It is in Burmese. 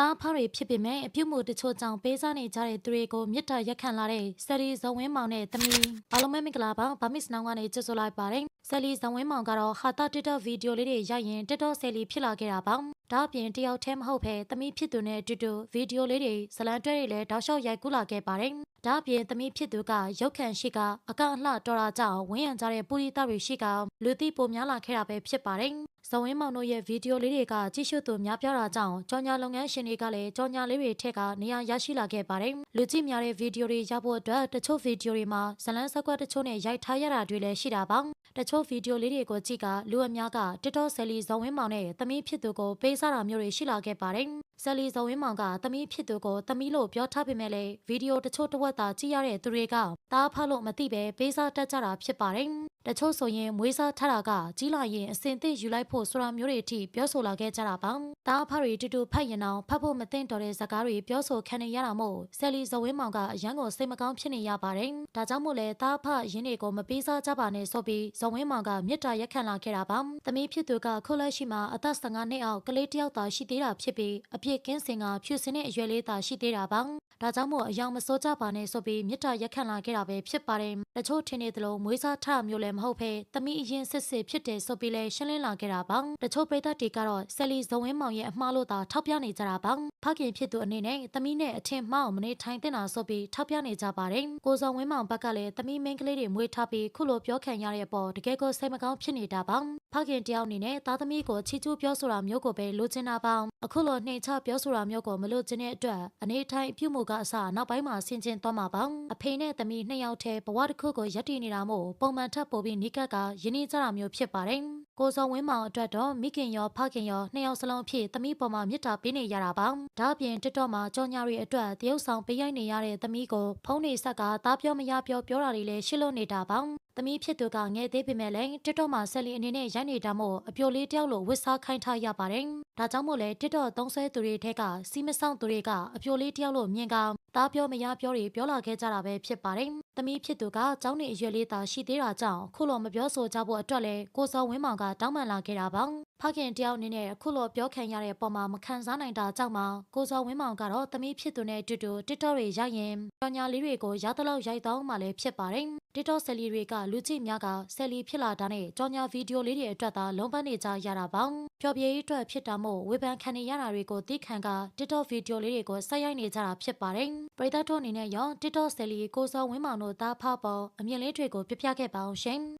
တားဖားတွေဖြစ်ပေမဲ့အပြုတ်မှုတချို့ကြောင့်ပေးစားနေကြတဲ့သူတွေကိုမြစ်တာရက်ခံလာတဲ့ဆယ်လီဇဝင်းမောင်နဲ့တမီအားလုံးပဲမင်္ဂလာပါဗမစ်နောင်ကနေကြိုဆိုလိုက်ပါတယ်ဆယ်လီဇဝင်းမောင်ကတော့ဟာတာတစ်တော့ဗီဒီယိုလေးတွေရိုက်ရင်တစ်တော့ဆယ်လီဖြစ်လာခဲ့တာပါဒါအပြင်တယောက်တည်းမဟုတ်ဘဲတမီဖြစ်သူနဲ့အတူတူဗီဒီယိုလေးတွေဇလန်တွဲတွေလည်းတောက်လျှောက်ရိုက်ကူးလာခဲ့ပါတယ် ဒါအပြင်သမီးဖြစ်သူကရုတ်ခန့်ရှိကအကအလှတော်တာကြောင့်ဝင်းရံကြတဲ့ပူရီသားတွေရှိကလူသိပိုများလာခဲ့တာပဲဖြစ်ပါတယ်။ဇဝင်းမောင်တို့ရဲ့ဗီဒီယိုလေးတွေကကြည့်ရှုသူများပြားတာကြောင့်ကြော်ညာလုပ်ငန်းရှင်တွေကလည်းကြော်ညာလေးတွေထက်ကနေရာရရှိလာခဲ့ပါတယ်။လူကြည့်များတဲ့ဗီဒီယိုတွေရဖို့အတွက်တချို့ဗီဒီယိုတွေမှာဇလန်းစကွက်တချို့နဲ့ရိုက်ထားရတာတွေလည်းရှိတာပါ။တချို့ဗီဒီယိုလေးတွေကိုကြည့်ကလူအများက TikTok ဆယ်လီဇဝင်းမောင်နဲ့သမီးဖြစ်သူကိုပေးစားတာမျိုးတွေရှိလာခဲ့ပါတယ်။ ဆယ်လီဇဝင်းမောင်ကသမီးဖြစ်သူကိုသမီးလို့ပြောထားပေမဲ့လည်းဗီဒီယိုတချို့တစ်ဝက်သာကြည့်ရတဲ့သူတွေကတားဖတ်လို့မသိပဲပေးစားတတ်ကြတာဖြစ်ပါတယ်။တချို့ဆိုရင်မွေးစားထတာကကြီးလာရင်အစင်သစ်ယူလိုက်ဖို့ဆိုတာမျိုးတွေအထိပြောဆိုလာခဲ့ကြတာပါ။တားဖတ်တွေတူတူဖတ်ရင်တော့ဖတ်ဖို့မသင့်တော်တဲ့ဇာတ်ကားတွေပြောဆိုခံနေရတာမို့ဆယ်လီဇဝင်းမောင်ကအရန်ကိုစိတ်မကောင်းဖြစ်နေရပါတယ်။ဒါကြောင့်မို့လဲတားဖတ်ရင်းတွေကိုမပေးစားကြပါနဲ့ဆိုပြီးဇဝင်းမောင်ကမြစ်တာရက်ခံလာခဲ့တာပါ။သမီးဖြစ်သူကခုလက်ရှိမှာအသက်15နှစ်အောက်ကလေးတစ်ယောက်သာရှိသေးတာဖြစ်ပြီးအပြစ်ကင်းစင်ကဖြူစင်တဲ့အရွယ်လေးသာရှိသေးတာပါ။ ဒါကြောင့်မို့အယောင်မစိုးကြပါနဲ့ဆိုပြီးမြစ်တာရက်ခံလာခဲ့တာပဲဖြစ်ပါတယ်။တချို့ထင်နေသလိုမွေးစားထမျိုးလည်းမဟုတ်ဘဲသမီးအရင်စစ်စစ်ဖြစ်တယ်ဆိုပြီးလဲရှင်းလင်းလာခဲ့တာပါ။တချို့ပရိသတ်တွေကတော့ဆယ်လီဇဝင်းမောင်ရဲ့အမှားလို့သာထောက်ပြနေကြတာပါ။ဖခင်ဖြစ်သူအနေနဲ့သမီးနဲ့အထင်မှားအောင်မနေထိုင်တင်တာဆိုပြီးထောက်ပြနေကြပါတယ်။ကိုဇော်ဝင်းမောင်ဘက်ကလည်းသမီးမင်းကလေးတွေမွေးထားပြီးခုလိုပြောခံရတဲ့အပေါ်တကယ်ကိုစိတ်မကောင်းဖြစ်နေတာပါ။ဖခင်တယောက်အနေနဲ့သားသမီးကိုချီးကျူးပြောဆိုတာမျိုးကိုပဲလိုချင်တာပါ။အခုလိုနှိမ်ချပြောဆိုတာမျိုးကိုမလိုချင်တဲ့အတွက်အနေထိုင်ပြုမှုကအစနောက်ပိုင်းမှာဆင်ခြင်သွားမှာပါ။အဖေနဲ့သမီးနှစ်ယောက်တည်းဘဝတစ်ခုကိုရပ်တည်နေတာမို့ပုံမှန်ထပ်ပို့ပြီးနိကတ်ကယဉ်နေကြတာမျိုးဖြစ်ပါတယ်။ကိုစောဝင်းမောင်အတွက်တော့မိခင်ရောဖခင်ရောနှစ်ယောက်စလုံးဖြစ်သမီးပေါ်မှာမြစ်တာပေးနေရတာပါ။ဒါအပြင်တစ်တော့မှာကြောင်ညာရီအတွက်တရုတ်ဆောင်ပေးရိုက်နေရတဲ့သမီးကိုဖုံးနေဆက်ကသားပြောမရပြောပြောတာတွေလည်းရှစ်လို့နေတာပါ။သမီးဖြစ်သူကငဲသေးပေမဲ့လည်းတစ်တော့မှာဆက်လီအနေနဲ့ရိုက်နေတာမို့အပြိုလေးတယောက်လိုဝစ်စားခိုင်းထားရပါတယ်။ဒါကြောင့်မို့လဲတစ်တော့သုံးဆဲသူတွေထက်ကစီမဆောင်သူတွေကအပြိုလေးတယောက်လိုမြင်ကသားပြောမရပြောတွေပြောလာခဲ့ကြတာပဲဖြစ်ပါတယ်။သမီးဖြစ်သူကကျောင်းနေအရွယ်လေးသာရှိသေးတာကြောင့်ခုလိုမပြောဆိုကြဖို့အတွက်လဲကိုစောဝင်းမောင်ကတောင်းပန်လာခဲ့တာပါ။ ဖခင်တယောက်အနေနဲ့အခုလိုပြောခံရတဲ့ပုံမှာမခံစားနိုင်တာကြောင့်မှကိုစောဝင်းမောင်ကတော့သမီးဖြစ်သူနဲ့အတူတူ TikTok တွေရိုက်ရင်ပညာလေးတွေကိုရသလောက်ရိုက်တော့မှလည်းဖြစ်ပါတယ်။ TikTok ဆယ်လီတွေကလူကြည့်များကဆယ်လီဖြစ်လာတာနဲ့ကြောင်ညာဗီဒီယိုလေးတွေအတွက်သာလုံးပန်းနေကြရတာပါ။ပျော်ပြေးအတွက်ဖြစ်တာမို့ဝေဖန်ခံနေရတာတွေကိုသိခံက TikTok ဗီဒီယိုလေးတွေကိုဆက်ရိုက်နေကြတာဖြစ်ပါတယ်။ပရိသတ်တို့အနေနဲ့ရော TikTok ဆယ်လီကိုစောဝင်းမောင်တို့သားဖပေါ်အမြင်လေးတွေကိုပြပြခဲ့ပါအောင်ရှင်။